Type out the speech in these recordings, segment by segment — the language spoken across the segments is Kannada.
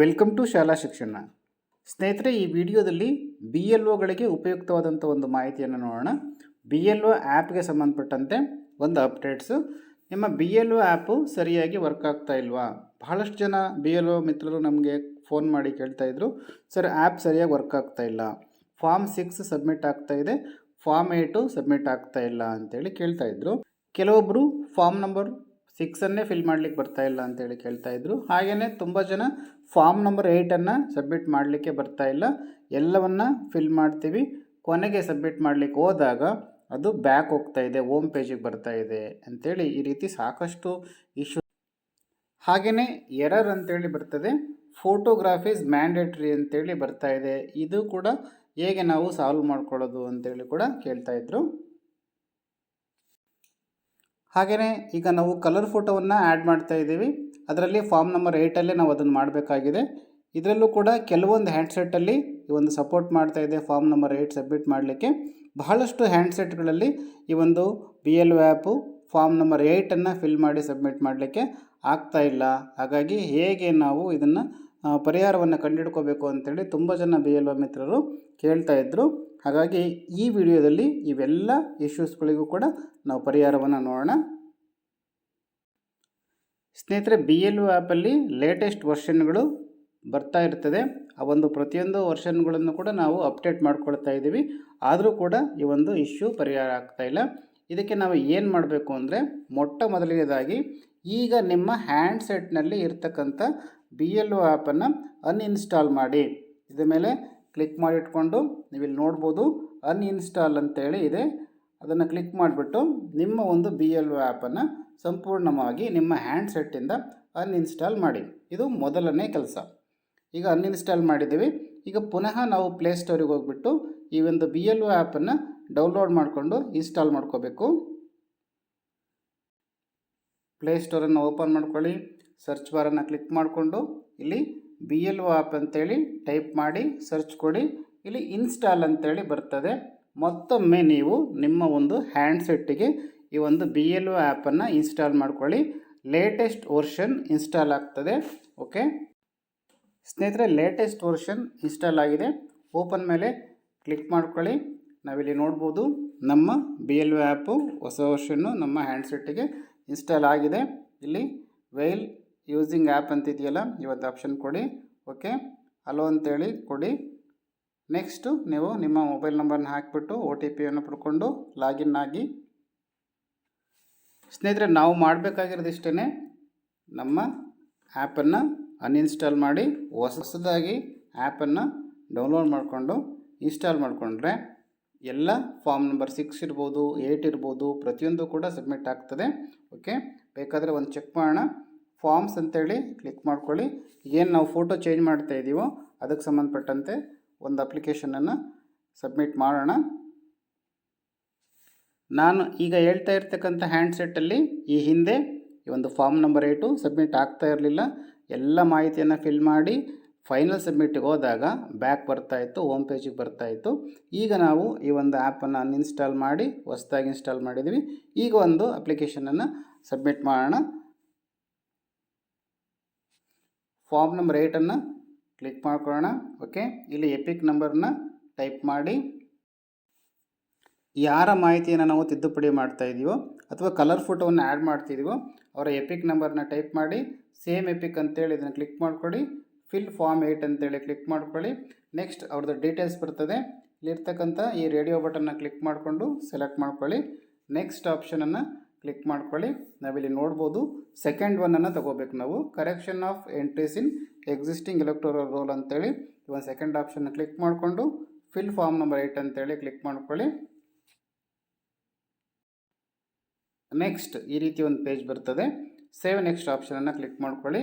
ವೆಲ್ಕಮ್ ಟು ಶಾಲಾ ಶಿಕ್ಷಣ. ಸ್ನೇಹಿತರೆ, ಈ ವಿಡಿಯೋದಲ್ಲಿ ಬಿ ಎಲ್ ಒಗಳಿಗೆ ಉಪಯುಕ್ತವಾದಂಥ ಒಂದು ಮಾಹಿತಿಯನ್ನು ನೋಡೋಣ. ಬಿ ಎಲ್ ಒ ಆ್ಯಪ್ಗೆ ಸಂಬಂಧಪಟ್ಟಂತೆ ಒಂದು ಅಪ್ಡೇಟ್ಸು ನಿಮ್ಮ ಬಿ ಎಲ್ ಒ ಆ್ಯಪು ಸರಿಯಾಗಿ ವರ್ಕ್ ಆಗ್ತಾ ಇಲ್ವಾ? ಬಹಳಷ್ಟು ಜನ ಬಿ ಎಲ್ ಒ ಮಿತ್ರರು ನಮಗೆ ಫೋನ್ ಮಾಡಿ ಕೇಳ್ತಾ ಇದ್ರು, ಸರ್ ಆ್ಯಪ್ ಸರಿಯಾಗಿ ವರ್ಕ್ ಆಗ್ತಾ ಇಲ್ಲ. ಫಾರ್ಮ್ ಸಿಕ್ಸ್ ಸಬ್ಮಿಟ್ ಆಗ್ತಾ ಇದೆ. ಫಾರ್ಮ್ ಏಯ್ಟು ಸಬ್ಮಿಟ್ ಆಗ್ತಾ ಇಲ್ಲ ಅಂತೇಳಿ ಕೇಳ್ತಾಯಿದ್ರು ಕೆಲವೊಬ್ಬರು ಫಾರ್ಮ್ ನಂಬರ್ ಸಿಕ್ಸನ್ನೇ ಫಿಲ್ ಮಾಡ್ಲಿಕ್ಕೆ ಬರ್ತಾ ಇಲ್ಲ ಅಂತೇಳಿ ಕೇಳ್ತಾ ಇದ್ರು. ಹಾಗೆಯೇ ತುಂಬ ಜನ ಫಾರ್ಮ್ ನಂಬರ್ ಏಯ್ಟನ್ನು ಸಬ್ಮಿಟ್ ಮಾಡಲಿಕ್ಕೆ ಬರ್ತಾ ಇಲ್ಲ. ಎಲ್ಲವನ್ನ ಫಿಲ್ ಮಾಡ್ತೀವಿ. ಕೊನೆಗೆ ಸಬ್ಮಿಟ್ ಮಾಡಲಿಕ್ಕೆ ಹೋದಾಗ ಅದು ಬ್ಯಾಕ್ ಹೋಗ್ತಾ ಇದೆ, ಹೋಮ್ ಪೇಜಿಗೆ ಬರ್ತಾ ಇದೆ ಅಂತೇಳಿ ಈ ರೀತಿ ಸಾಕಷ್ಟು ಇಶ್ಯೂ ಹಾಗೆಯೇ ಎರರ್ ಅಂತೇಳಿ ಬರ್ತದೆ. ಫೋಟೋಗ್ರಾಫೀಸ್ ಮ್ಯಾಂಡೇಟ್ರಿ ಅಂತೇಳಿ ಬರ್ತಾ ಇದೆ. ಇದು ಕೂಡ ಹೇಗೆ ನಾವು ಸಾಲ್ವ್ ಮಾಡ್ಕೊಳ್ಳೋದು ಅಂತೇಳಿ ಕೂಡ ಕೇಳ್ತಾ ಇದ್ರು. ಹಾಗೆಯೇ ಈಗ ನಾವು ಕಲರ್ ಫೋಟೋವನ್ನು ಆ್ಯಡ್ ಮಾಡ್ತಾ ಇದ್ದೀವಿ. ಅದರಲ್ಲಿ ಫಾರ್ಮ್ ನಂಬರ್ ಏಯ್ಟಲ್ಲೇ ನಾವು ಅದನ್ನು ಮಾಡಬೇಕಾಗಿದೆ. ಇದರಲ್ಲೂ ಕೂಡ ಕೆಲವೊಂದು ಹ್ಯಾಂಡ್ಸೆಟ್ಟಲ್ಲಿ ಈ ಒಂದು ಸಪೋರ್ಟ್ ಮಾಡ್ತಾ ಇದೆ ಫಾರ್ಮ್ ನಂಬರ್ ಏಯ್ಟ್ ಸಬ್ಮಿಟ್ ಮಾಡಲಿಕ್ಕೆ. ಬಹಳಷ್ಟು ಹ್ಯಾಂಡ್ಸೆಟ್ಗಳಲ್ಲಿ ಈ ಒಂದು B L O app form number ಏಯ್ಟನ್ನು fill ಮಾಡಿ ಸಬ್ಮಿಟ್ ಮಾಡಲಿಕ್ಕೆ ಆಗ್ತಾ ಇಲ್ಲ. ಹಾಗಾಗಿ ಹೇಗೆ ನಾವು ಇದನ್ನು ಪರಿಹಾರವನ್ನು ಕಂಡುಹಿಡ್ಕೋಬೇಕು ಅಂತೇಳಿ ತುಂಬ ಜನ ಬಿ ಎಲ್ ಒ ಮಿತ್ರರು ಕೇಳ್ತಾ ಇದ್ದರು ಹಾಗಾಗಿ ಈ ವಿಡಿಯೋದಲ್ಲಿ ಇವೆಲ್ಲ ಇಶ್ಯೂಸ್ಗಳಿಗೂ ಕೂಡ ನಾವು ಪರಿಹಾರವನ್ನು ನೋಡೋಣ. ಸ್ನೇಹಿತರೆ ಬಿ ಎಲ್ ಯು ಆ್ಯಪಲ್ಲಿ ಲೇಟೆಸ್ಟ್ ವರ್ಷನ್ಗಳು ಬರ್ತಾ ಇರ್ತದೆ. ಆ ಒಂದು ಪ್ರತಿಯೊಂದು ವರ್ಷನ್ಗಳನ್ನು ಕೂಡ ನಾವು ಅಪ್ಡೇಟ್ ಮಾಡ್ಕೊಳ್ತಾ ಇದ್ದೀವಿ. ಆದರೂ ಕೂಡ ಈ ಒಂದು ಇಶ್ಯೂ ಪರಿಹಾರ ಆಗ್ತಾ ಇಲ್ಲ. ಇದಕ್ಕೆ ನಾವು ಏನು ಮಾಡಬೇಕು ಅಂದರೆ, ಮೊಟ್ಟ ಮೊದಲನೇದಾಗಿ ಈಗ ನಿಮ್ಮ ಹ್ಯಾಂಡ್ಸೆಟ್ನಲ್ಲಿ ಇರ್ತಕ್ಕಂಥ ಬಿ ಎಲ್ ಒ ಆ್ಯಪನ್ನು ಅನ್ಇನ್ಸ್ಟಾಲ್ ಮಾಡಿ. ಇದ ಮೇಲೆ ಕ್ಲಿಕ್ ಮಾಡಿಟ್ಕೊಂಡು ನೀವಿಲ್ಲಿ ನೋಡ್ಬೋದು ಅನ್ಇನ್ಸ್ಟಾಲ್ ಅಂತೇಳಿ ಇದೆ. ಅದನ್ನು ಕ್ಲಿಕ್ ಮಾಡಿಬಿಟ್ಟು ನಿಮ್ಮ ಒಂದು ಬಿ ಎಲ್ ಒ ಆ್ಯಪನ್ನು ಸಂಪೂರ್ಣವಾಗಿ ನಿಮ್ಮ ಹ್ಯಾಂಡ್ಸೆಟ್ಟಿಂದ ಅನ್ಇನ್ಸ್ಟಾಲ್ ಮಾಡಿ. ಇದು ಮೊದಲನೇ ಕೆಲಸ. ಈಗ ಅನ್ಇನ್ಸ್ಟಾಲ್ ಮಾಡಿದ್ದೀವಿ. ಈಗ ಪುನಃ ನಾವು ಪ್ಲೇಸ್ಟೋರಿಗೆ ಹೋಗ್ಬಿಟ್ಟು ಈ ಒಂದು ಬಿ ಎಲ್ ಒ ಆ್ಯಪನ್ನು ಡೌನ್ಲೋಡ್ ಮಾಡಿಕೊಂಡು ಇನ್ಸ್ಟಾಲ್ ಮಾಡ್ಕೋಬೇಕು. ಪ್ಲೇಸ್ಟೋರನ್ನು ಓಪನ್ ಮಾಡ್ಕೊಳ್ಳಿ. ಸರ್ಚ್ ಬಾರನ್ನು ಕ್ಲಿಕ್ ಮಾಡಿಕೊಂಡು ಇಲ್ಲಿ ಬಿ ಎಲ್ ಓ ಆ್ಯಪ್ ಅಂತೇಳಿ ಟೈಪ್ ಮಾಡಿ ಸರ್ಚ್ ಕೊಡಿ. ಇಲ್ಲಿ ಇನ್ಸ್ಟಾಲ್ ಅಂತೇಳಿ ಬರ್ತದೆ. ಮತ್ತೊಮ್ಮೆ ನೀವು ನಿಮ್ಮ ಒಂದು ಹ್ಯಾಂಡ್ಸೆಟ್ಟಿಗೆ ಈ ಒಂದು ಬಿ ಎಲ್ ಒ ಆ್ಯಪನ್ನು ಇನ್ಸ್ಟಾಲ್ ಮಾಡ್ಕೊಳ್ಳಿ. ಲೇಟೆಸ್ಟ್ ವರ್ಷನ್ ಇನ್ಸ್ಟಾಲ್ ಆಗ್ತದೆ. ಓಕೆ ಸ್ನೇಹಿತರೆ ಲೇಟೆಸ್ಟ್ ವರ್ಷನ್ ಇನ್ಸ್ಟಾಲ್ ಆಗಿದೆ. ಓಪನ್ ಮೇಲೆ ಕ್ಲಿಕ್ ಮಾಡ್ಕೊಳ್ಳಿ. ನಾವಿಲ್ಲಿ ನೋಡ್ಬೋದು ನಮ್ಮ ಬಿ ಎಲ್ ಓ ಆ್ಯಪು ಹೊಸ ವರ್ಷನ್ನು ನಮ್ಮ ಹ್ಯಾಂಡ್ಸೆಟ್ಟಿಗೆ ಇನ್ಸ್ಟಾಲ್ ಆಗಿದೆ. ಇಲ್ಲಿ ವೈಲ್ ಯೂಸಿಂಗ್ ಆ್ಯಪ್ ಅಂತಿದೆಯಲ್ಲ, ಇವತ್ತು ಆಪ್ಷನ್ ಕೊಡಿ ಓಕೆ ಅಲೋ ಅಂತೇಳಿ ಕೊಡಿ. ನೆಕ್ಸ್ಟು ನೀವು ನಿಮ್ಮ ಮೊಬೈಲ್ ನಂಬರ್ನ ಹಾಕಿಬಿಟ್ಟು ಒ ಟಿ ಪಿಯನ್ನು ಪಡ್ಕೊಂಡು ಲಾಗಿನ್ ಆಗಿ. ಸ್ನೇಹಿತರೆ, ನಾವು ಮಾಡಬೇಕಾಗಿರೋದಿಷ್ಟೇ ನಮ್ಮ ಆ್ಯಪನ್ನು ಅನ್ಇನ್ಸ್ಟಾಲ್ ಮಾಡಿ, ಹೊಸದಾಗಿ ಆ್ಯಪನ್ನು ಡೌನ್ಲೋಡ್ ಮಾಡಿಕೊಂಡು ಇನ್ಸ್ಟಾಲ್ ಮಾಡಿಕೊಂಡ್ರೆ ಎಲ್ಲ ಫಾರ್ಮ್ ನಂಬರ್ ಸಿಕ್ಸ್ ಇರ್ಬೋದು ಏಯ್ಟ್ ಇರ್ಬೋದು, ಪ್ರತಿಯೊಂದು ಕೂಡ ಸಬ್ಮಿಟ್ ಆಗ್ತದೆ ಓಕೆ ಬೇಕಾದರೆ ಒಂದು ಚೆಕ್ ಮಾಡೋಣ. ಫಾರ್ಮ್ಸ್ ಅಂತೇಳಿ ಕ್ಲಿಕ್ ಮಾಡ್ಕೊಳ್ಳಿ. ಏನು ನಾವು ಫೋಟೋ ಚೇಂಜ್ ಮಾಡ್ತಾ ಇದ್ದೀವೋ ಅದಕ್ಕೆ ಸಂಬಂಧಪಟ್ಟಂತೆ ಒಂದು ಅಪ್ಲಿಕೇಶನನ್ನು ಸಬ್ಮಿಟ್ ಮಾಡೋಣ. ನಾನು ಈಗ ಹೇಳ್ತಾ ಇರ್ತಕ್ಕಂಥ ಹ್ಯಾಂಡ್ಸೆಟ್ಟಲ್ಲಿ ಈ ಹಿಂದೆ ಈ ಒಂದು ಫಾರ್ಮ್ ನಂಬರ್ ಏಟು ಸಬ್ಮಿಟ್ ಆಗ್ತಾ ಇರಲಿಲ್ಲ. ಎಲ್ಲ ಮಾಹಿತಿಯನ್ನು ಫಿಲ್ ಮಾಡಿ ಫೈನಲ್ ಸಬ್ಮಿಟ್ಗೆ ಹೋದಾಗ ಬ್ಯಾಕ್ ಬರ್ತಾಯಿತ್ತು ಹೋಮ್ ಪೇಜಿಗೆ ಬರ್ತಾಯಿತ್ತು ಈಗ ನಾವು ಈ ಒಂದು ಆ್ಯಪನ್ನು ಅನ್ಇನ್ಸ್ಟಾಲ್ ಮಾಡಿ, ಹೊಸ್ದಾಗಿ ಇನ್ಸ್ಟಾಲ್ ಮಾಡಿದ್ವಿ. ಈಗ ಒಂದು ಅಪ್ಲಿಕೇಶನನ್ನು ಸಬ್ಮಿಟ್ ಮಾಡೋಣ. ಫಾರ್ಮ್ ನಂಬರ್ ಏಯ್ಟನ್ನು ಕ್ಲಿಕ್ ಮಾಡ್ಕೊಳ್ಳೋಣ. ಓಕೆ ಇಲ್ಲಿ ಎಪಿಕ್ ನಂಬರ್ನ ಟೈಪ್ ಮಾಡಿ. ಯಾರ ಮಾಹಿತಿಯನ್ನು ನಾವು ತಿದ್ದುಪಡಿ ಮಾಡ್ತಾ ಇದೀವೋ ಅಥವಾ ಕಲರ್ ಫೋಟೋವನ್ನು ಆ್ಯಡ್ ಮಾಡ್ತಿದ್ದೀವೋ ಅವರ ಎಪಿಕ್ ನಂಬರ್ನ ಟೈಪ್ ಮಾಡಿ. ಸೇಮ್ ಎಪಿಕ್ ಅಂತೇಳಿ ಇದನ್ನು ಕ್ಲಿಕ್ ಮಾಡ್ಕೊಳ್ಳಿ. ಫಿಲ್ ಫಾರ್ಮ್ ಏಯ್ಟ್ ಅಂತೇಳಿ ಕ್ಲಿಕ್ ಮಾಡ್ಕೊಳ್ಳಿ. ನೆಕ್ಸ್ಟ್ ಅವ್ರದ್ದು ಡೀಟೇಲ್ಸ್ ಬರ್ತದೆ. ಇಲ್ಲಿರ್ತಕ್ಕಂಥ ಈ ರೇಡಿಯೋ ಬಟನ್ನ ಕ್ಲಿಕ್ ಮಾಡಿಕೊಂಡು ಸೆಲೆಕ್ಟ್ ಮಾಡ್ಕೊಳ್ಳಿ. ನೆಕ್ಸ್ಟ್ ಆಪ್ಷನನ್ನು ಕ್ಲಿಕ್ ಮಾಡ್ಕೊಳ್ಳಿ. ನಾವಿಲ್ಲಿ ನೋಡ್ಬೋದು ಸೆಕೆಂಡ್ ಒನ್ನನ್ನು ತಗೋಬೇಕು ನಾವು. Correction of entries in existing electoral roll ಅಂತೇಳಿ. ಒಂದು ಸೆಕೆಂಡ್ ಆಪ್ಷನ್ನ ಕ್ಲಿಕ್ ಮಾಡಿಕೊಂಡು ಫಿಲ್ ಫಾರ್ಮ್ ನಂಬರ್ ಏಯ್ಟ್ ಅಂತೇಳಿ ಕ್ಲಿಕ್ ಮಾಡ್ಕೊಳ್ಳಿ. ನೆಕ್ಸ್ಟ್ ಈ ರೀತಿ ಒಂದು ಪೇಜ್ ಬರ್ತದೆ. ಸೇವ್ ನೆಕ್ಸ್ಟ್ ಆಪ್ಷನನ್ನು ಕ್ಲಿಕ್ ಮಾಡ್ಕೊಳ್ಳಿ.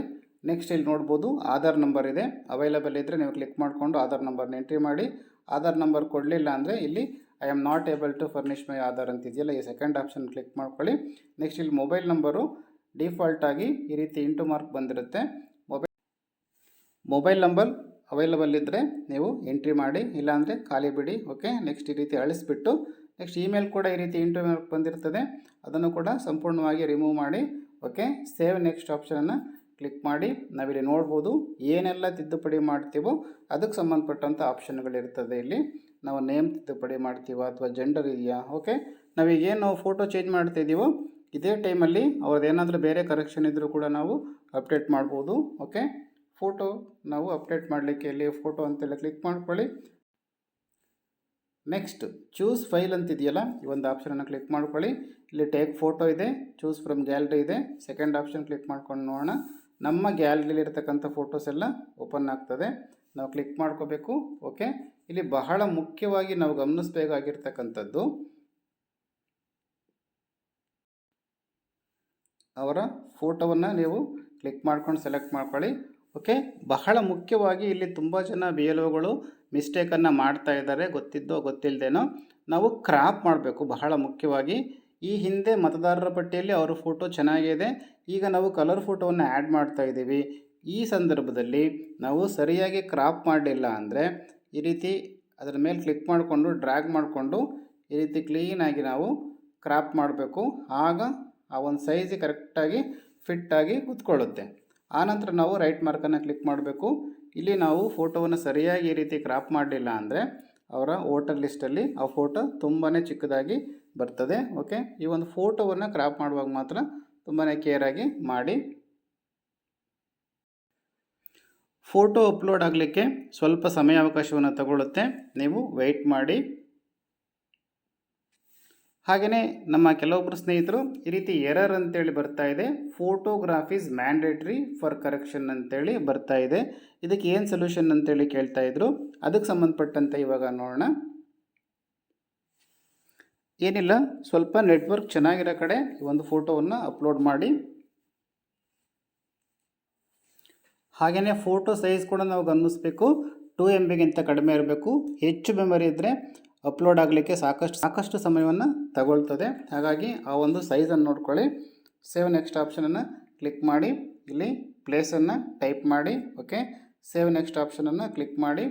ನೆಕ್ಸ್ಟ್ ಇಲ್ಲಿ ನೋಡ್ಬೋದು ಆಧಾರ್ ನಂಬರ್ ಇದೆ. ಅವೈಲೇಬಲ್ ಇದ್ದರೆ ನೀವು ಕ್ಲಿಕ್ ಮಾಡಿಕೊಂಡು ಆಧಾರ್ ನಂಬರ್ನ ಎಂಟ್ರಿ ಮಾಡಿ. ಆಧಾರ್ ನಂಬರ್ ಕೊಡಲಿಲ್ಲ ಅಂದರೆ ಇಲ್ಲಿ I am not able to furnish my Aadhaar ಅಂತಿದೆಯಲ್ಲ ಈ ಸೆಕೆಂಡ್ ಆಪ್ಷನ್ ಕ್ಲಿಕ್ ಮಾಡ್ಕೊಳ್ಳಿ. ನೆಕ್ಸ್ಟ್ ಇಲ್ಲಿ ಮೊಬೈಲ್ ನಂಬರು ಡಿಫಾಲ್ಟಾಗಿ ಈ ರೀತಿ ಇಂಟು ಮಾರ್ಕ್ ಬಂದಿರುತ್ತೆ. ಮೊಬೈಲ್ ಮೊಬೈಲ್ ನಂಬರ್ ಅವೈಲಬಲ್ ಇದ್ದರೆ ನೀವು ಎಂಟ್ರಿ ಮಾಡಿ, ಇಲ್ಲಾಂದರೆ ಖಾಲಿ ಬಿಡಿ ಓಕೆ ನೆಕ್ಸ್ಟ್ ಈ ರೀತಿ ಅಳಿಸ್ಬಿಟ್ಟು ನೆಕ್ಸ್ಟ್ ಇಮೇಲ್ ಕೂಡ ಈ ರೀತಿ ಇಂಟು ಮಾರ್ಕ್ ಬಂದಿರ್ತದೆ. ಅದನ್ನು ಕೂಡ ಸಂಪೂರ್ಣವಾಗಿ ರಿಮೂವ್ ಮಾಡಿ ಓಕೆ ಸೇವ್ ನೆಕ್ಸ್ಟ್ ಆಪ್ಷನನ್ನು ಕ್ಲಿಕ್ ಮಾಡಿ, ನಾವಿಲ್ಲಿ ನೋಡ್ಬೋದು ಏನೆಲ್ಲ ತಿದ್ದುಪಡಿ ಮಾಡ್ತೀವೋ, ಅದಕ್ಕೆ ಸಂಬಂಧಪಟ್ಟಂಥ ಆಪ್ಷನ್ಗಳಿರ್ತದೆ ಇಲ್ಲಿ. ನಾವು ನೇಮ್ ತಿದ್ದುಪಡಿ ಮಾಡ್ತೀವ ಅಥವಾ ಜೆಂಡರ್ ಇದೆಯಾ? ಓಕೆ ನಾವೀಗೇನು ಫೋಟೋ ಚೇಂಜ್ ಮಾಡ್ತಾಯಿದ್ದೀವೋ ಇದೇ ಟೈಮಲ್ಲಿ ಅವ್ರದ್ದು ಏನಾದರೂ ಬೇರೆ ಕರೆಕ್ಷನ್ ಇದ್ದರೂ ಕೂಡ ನಾವು ಅಪ್ಡೇಟ್ ಮಾಡ್ಬೋದು. ಓಕೆ ಫೋಟೋ ನಾವು ಅಪ್ಡೇಟ್ ಮಾಡಲಿಕ್ಕೆ ಇಲ್ಲಿ ಫೋಟೋ ಅಂತೆಲ್ಲ ಕ್ಲಿಕ್ ಮಾಡ್ಕೊಳ್ಳಿ. ನೆಕ್ಸ್ಟ್ ಚೂಸ್ ಫೈಲ್ ಅಂತಿದೆಯಲ್ಲ, ಈ ಒಂದು ಆಪ್ಷನನ್ನು ಕ್ಲಿಕ್ ಮಾಡ್ಕೊಳ್ಳಿ. ಇಲ್ಲಿ ಟೇಕ್ ಫೋಟೋ ಇದೆ ಚೂಸ್ ಫ್ರಮ್ ಗ್ಯಾಲರಿ ಇದೆ. ಸೆಕೆಂಡ್ ಆಪ್ಷನ್ ಕ್ಲಿಕ್ ಮಾಡ್ಕೊಂಡು ನೋಡೋಣ. ನಮ್ಮ ಗ್ಯಾಲರಿಲಿರ್ತಕ್ಕಂಥ ಫೋಟೋಸ್ ಎಲ್ಲ ಓಪನ್ ಆಗ್ತದೆ. ನಾವು ಕ್ಲಿಕ್ ಮಾಡ್ಕೋಬೇಕು ಓಕೆ ಇಲ್ಲಿ ಬಹಳ ಮುಖ್ಯವಾಗಿ ನಾವು ಗಮನಿಸಬೇಕಾಗಿರ್ತಕ್ಕಂಥದ್ದು ಅವರ ಫೋಟೋವನ್ನು ನೀವು ಕ್ಲಿಕ್ ಮಾಡ್ಕೊಂಡು ಸೆಲೆಕ್ಟ್ ಮಾಡ್ಕೊಳ್ಳಿ ಓಕೆ ಬಹಳ ಮುಖ್ಯವಾಗಿ ಇಲ್ಲಿ ತುಂಬ ಜನ ಬಿ ಎಲ್ ಒಗಳು ಮಿಸ್ಟೇಕನ್ನು ಮಾಡ್ತಾ ಇದ್ದಾರೆ, ಗೊತ್ತಿದ್ದೋ ಗೊತ್ತಿಲ್ಲದೇನೋ ನಾವು ಕ್ರಾಪ್ ಮಾಡಬೇಕು ಬಹಳ ಮುಖ್ಯವಾಗಿ. ಈ ಹಿಂದೆ ಮತದಾರರ ಪಟ್ಟಿಯಲ್ಲಿ ಅವರ ಫೋಟೋ ಚೆನ್ನಾಗಿದೆ, ಈಗ ನಾವು ಕಲರ್ ಫೋಟೋವನ್ನು ಆ್ಯಡ್ ಮಾಡ್ತಾ ಇದ್ದೀವಿ. ಈ ಸಂದರ್ಭದಲ್ಲಿ ನಾವು ಸರಿಯಾಗಿ ಕ್ರಾಪ್ ಮಾಡಲಿಲ್ಲ ಅಂದರೆ ಈ ರೀತಿ ಅದರ ಮೇಲೆ ಕ್ಲಿಕ್ ಮಾಡಿಕೊಂಡು, ಡ್ರ್ಯಾಗ್ ಮಾಡಿಕೊಂಡು ಈ ರೀತಿ ಕ್ಲೀನಾಗಿ ನಾವು ಕ್ರಾಪ್ ಮಾಡಬೇಕು. ಆಗ ಆ ಒಂದು ಸೈಜ್ ಕರೆಕ್ಟಾಗಿ ಫಿಟ್ಟಾಗಿ ಕೂತ್ಕೊಳ್ಳುತ್ತೆ. ಆನಂತರ ನಾವು ರೈಟ್ ಮಾರ್ಕನ್ನು ಕ್ಲಿಕ್ ಮಾಡಬೇಕು. ಇಲ್ಲಿ ನಾವು ಫೋಟೋವನ್ನು ಸರಿಯಾಗಿ ಈ ರೀತಿ ಕ್ರಾಪ್ ಮಾಡಲಿಲ್ಲ ಅಂದರೆ ಅವರ ವೋಟರ್ ಲಿಸ್ಟಲ್ಲಿ ಆ ಫೋಟೋ ತುಂಬಾ ಚಿಕ್ಕದಾಗಿ ಬರ್ತದೆ. ಓಕೆ? ಈ ಒಂದು ಫೋಟೋವನ್ನು ಕ್ರಾಪ್ ಮಾಡುವಾಗ ಮಾತ್ರ ತುಂಬಾ ಕೇರಾಗಿ ಮಾಡಿ ಫೋಟೋ ಅಪ್ಲೋಡ್ ಆಗಲಿಕ್ಕೆ ಸ್ವಲ್ಪ ಸಮಯಾವಕಾಶವನ್ನು ತಗೊಳ್ಳುತ್ತೆ. ನೀವು ವೆಯ್ಟ್ ಮಾಡಿ. ಹಾಗೆಯೇ ನಮ್ಮ ಕೆಲವೊಬ್ಬರು ಸ್ನೇಹಿತರು ಈ ರೀತಿ ಎರರ್ ಅಂತೇಳಿ ಬರ್ತಾ ಇದೆ. ಫೋಟೋಗ್ರಾಫೀಸ್ ಮ್ಯಾಂಡೇಟ್ರಿ ಫಾರ್ ಕರೆಕ್ಷನ್ ಅಂತೇಳಿ ಬರ್ತಾ ಇದೆ. ಇದಕ್ಕೆ ಏನು ಸೊಲ್ಯೂಷನ್ ಅಂತೇಳಿ ಕೇಳ್ತಾ ಇದ್ರು? ಅದಕ್ಕೆ ಸಂಬಂಧಪಟ್ಟಂತೆ ಇವಾಗ ನೋಡೋಣ. ಏನಿಲ್ಲ, ಸ್ವಲ್ಪ ನೆಟ್ವರ್ಕ್ ಚೆನ್ನಾಗಿರೋ ಕಡೆ ಒಂದು ಫೋಟೋವನ್ನು ಅಪ್ಲೋಡ್ ಮಾಡಿ. ಹಾಗೆಯೇ ಫೋಟೋ ಸೈಜ್ ಕೂಡ ನಾವು ಗಮನಿಸಬೇಕು. ಟೂ ಎಂ ಬಿಗಿಂತ ಕಡಿಮೆ ಇರಬೇಕು. ಹೆಚ್ಚು ಮೆಮೊರಿ ಇದ್ದರೆ ಅಪ್ಲೋಡ್ ಆಗಲಿಕ್ಕೆ ಸಾಕಷ್ಟು ಸಾಕಷ್ಟು ಸಮಯವನ್ನು ತಗೊಳ್ತದೆ. ಹಾಗಾಗಿ ಆ ಒಂದು ಸೈಜನ್ನು ನೋಡ್ಕೊಳ್ಳಿ. ಸೇವ್ ನೆಕ್ಸ್ಟ್ ಆಪ್ಷನನ್ನು ಕ್ಲಿಕ್ ಮಾಡಿ. ಇಲ್ಲಿ ಪ್ಲೇಸನ್ನು ಟೈಪ್ ಮಾಡಿ. ಓಕೆ ಸೇವ್ ನೆಕ್ಸ್ಟ್ ಆಪ್ಷನನ್ನು ಕ್ಲಿಕ್ ಮಾಡಿ.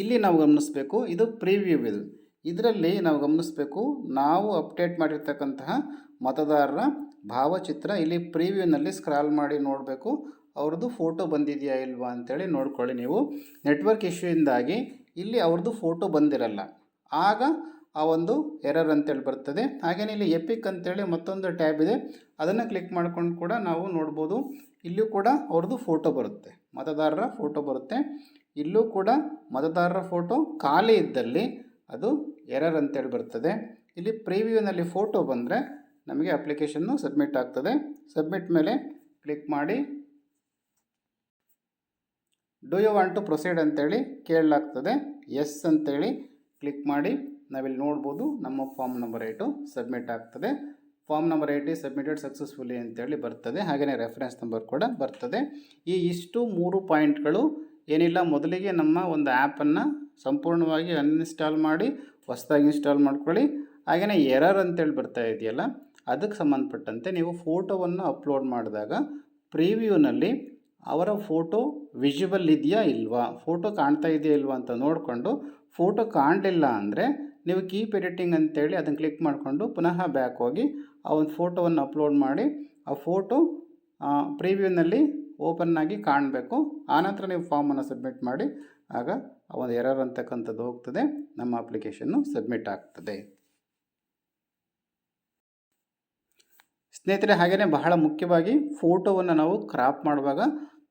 ಇಲ್ಲಿ ನಾವು ಗಮನಿಸಬೇಕು, ಇದು ಪ್ರಿವ್ಯೂ ಇದು ಇದರಲ್ಲಿ ನಾವು ಗಮನಿಸಬೇಕು, ನಾವು ಅಪ್ಡೇಟ್ ಮಾಡಿರ್ತಕ್ಕಂತಹ ಮತದಾರರ ಭಾವಚಿತ್ರ. ಇಲ್ಲಿ ಪ್ರಿವ್ಯೂನಲ್ಲಿ ಸ್ಕ್ರಾಲ್ ಮಾಡಿ ನೋಡಬೇಕು. ಅವ್ರದ್ದು ಫೋಟೋ ಬಂದಿದೆಯಾ ಇಲ್ವಾ ಅಂತೇಳಿ ನೋಡ್ಕೊಳ್ಳಿ ನೀವು. ನೆಟ್ವರ್ಕ್ ಇಶ್ಯೂಯಿಂದಾಗಿ ಇಲ್ಲಿ ಅವ್ರದ್ದು ಫೋಟೋ ಬಂದಿರಲ್ಲ. ಆಗ ಆ ಒಂದು ಎರರ್ ಅಂತೇಳಿ ಬರ್ತದೆ. ಹಾಗೆಯೇ ಇಲ್ಲಿ ಎಪಿಕ್ ಅಂತೇಳಿ ಮತ್ತೊಂದು ಟ್ಯಾಬ್ ಇದೆ. ಅದನ್ನು ಕ್ಲಿಕ್ ಮಾಡ್ಕೊಂಡು ಕೂಡ ನಾವು ನೋಡ್ಬೋದು. ಇಲ್ಲೂ ಕೂಡ ಅವ್ರದ್ದು ಫೋಟೋ ಬರುತ್ತೆ. ಮತದಾರರ ಫೋಟೋ ಬರುತ್ತೆ. ಇಲ್ಲೂ ಕೂಡ ಮತದಾರರ ಫೋಟೋ ಖಾಲಿ ಇದ್ದಲ್ಲಿ ಅದು ಎರರ್ ಅಂತೇಳಿ ಬರ್ತದೆ. ಇಲ್ಲಿ ಪ್ರಿವ್ಯೂನಲ್ಲಿ ಫೋಟೋ ಬಂದರೆ ನಮಗೆ ಅಪ್ಲಿಕೇಶನ್ನು ಸಬ್ಮಿಟ್ ಆಗ್ತದೆ. ಸಬ್ಮಿಟ್ ಮೇಲೆ ಕ್ಲಿಕ್ ಮಾಡಿ do you want to proceed ಅಂತೇಳಿ ಕೇಳಲಾಗ್ತದೆ. ಎಸ್ ಅಂತೇಳಿ ಕ್ಲಿಕ್ ಮಾಡಿ ನಾವಿಲ್ಲಿ ನೋಡ್ಬೋದು ನಮ್ಮ ಫಾರ್ಮ್ ನಂಬರ್ ಏಟು ಸಬ್ಮಿಟ್ ಆಗ್ತದೆ. Form number eighty submitted successfully ಅಂತೇಳಿ ಬರ್ತದೆ. ಹಾಗೆಯೇ ರೆಫರೆನ್ಸ್ ನಂಬರ್ ಕೂಡ ಬರ್ತದೆ. ಈ ಇಷ್ಟು ಮೂರು ಪಾಯಿಂಟ್ಗಳು ಏನಿಲ್ಲ, ಮೊದಲಿಗೆ ನಮ್ಮ ಒಂದು ಆ್ಯಪನ್ನು ಸಂಪೂರ್ಣವಾಗಿ ಅನ್ಇನ್ಸ್ಟಾಲ್ ಮಾಡಿ, ಹೊಸದಾಗಿ ಇನ್ಸ್ಟಾಲ್ ಮಾಡ್ಕೊಳ್ಳಿ. ಹಾಗೆಯೇ ಎರರ್ ಅಂತೇಳಿ ಬರ್ತಾ ಇದೆಯಲ್ಲ, ಅದಕ್ಕೆ ಸಂಬಂಧಪಟ್ಟಂತೆ ನೀವು ಫೋಟೋವನ್ನು ಅಪ್ಲೋಡ್ ಮಾಡಿದಾಗ ಪ್ರಿವ್ಯೂನಲ್ಲಿ ಅವರ ಫೋಟೋ ವಿಜಿಬಲ್ ಇದೆಯಾ ಇಲ್ವಾ? ಫೋಟೋ ಕಾಣ್ತಾ ಇದೆಯಾ ಇಲ್ವಾ ಅಂತ ನೋಡಿಕೊಂಡು ಫೋಟೋ ಕಾಣಲಿಲ್ಲ ಅಂದರೆ ನೀವು ಕೀಪ್ ಎಡಿಟಿಂಗ್ ಅಂತೇಳಿ ಅದನ್ನು ಕ್ಲಿಕ್ ಮಾಡಿಕೊಂಡು ಪುನಃ ಬ್ಯಾಕ್ ಹೋಗಿ ಆ ಒಂದು ಫೋಟೋವನ್ನು ಅಪ್ಲೋಡ್ ಮಾಡಿ ಆ ಫೋಟೋ ಪ್ರಿವ್ಯೂನಲ್ಲಿ ಓಪನ್ ಆಗಿ ಕಾಣಬೇಕು. ಆನಂತರ ನೀವು ಫಾರ್ಮನ್ನು ಸಬ್ಮಿಟ್ ಮಾಡಿ. ಆಗ ಆ ಒಂದು ಎರರ್ ಅಂತಕ್ಕಂಥದ್ದು ಹೋಗ್ತದೆ. ನಮ್ಮ ಅಪ್ಲಿಕೇಶನ್ನು ಸಬ್ಮಿಟ್ ಆಗ್ತದೆ. ಸ್ನೇಹಿತರೆ ಹಾಗೆಯೇ ಬಹಳ ಮುಖ್ಯವಾಗಿ ಫೋಟೋವನ್ನು ನಾವು ಕ್ರಾಪ್ ಮಾಡುವಾಗ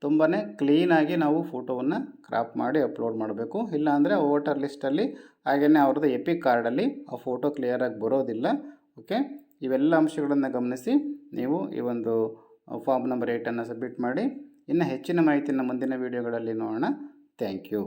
ತುಂಬಾ ಕ್ಲೀನಾಗಿ ನಾವು ಫೋಟೋವನ್ನು ಕ್ರಾಪ್ ಮಾಡಿ ಅಪ್ಲೋಡ್ ಮಾಡಬೇಕು. ಇಲ್ಲಾಂದರೆ ವೋಟರ್ ಲಿಸ್ಟಲ್ಲಿ ಹಾಗೆಯೇ ಅವ್ರದ್ದು ಎಪಿಕ್ ಕಾರ್ಡಲ್ಲಿ ಆ ಫೋಟೋ ಕ್ಲಿಯರಾಗಿ ಬರೋದಿಲ್ಲ. ಓಕೆ ಇವೆಲ್ಲ ಅಂಶಗಳನ್ನು ಗಮನಿಸಿ ನೀವು ಈ ಒಂದು ಫಾರ್ಮ್ ನಂಬರ್ ಏಯ್ಟನ್ನು ಸಬ್ಮಿಟ್ ಮಾಡಿ. ಇನ್ನು ಹೆಚ್ಚಿನ ಮಾಹಿತಿಯನ್ನು ಮುಂದಿನ ವೀಡಿಯೋಗಳಲ್ಲಿ ನೋಡೋಣ. Thank you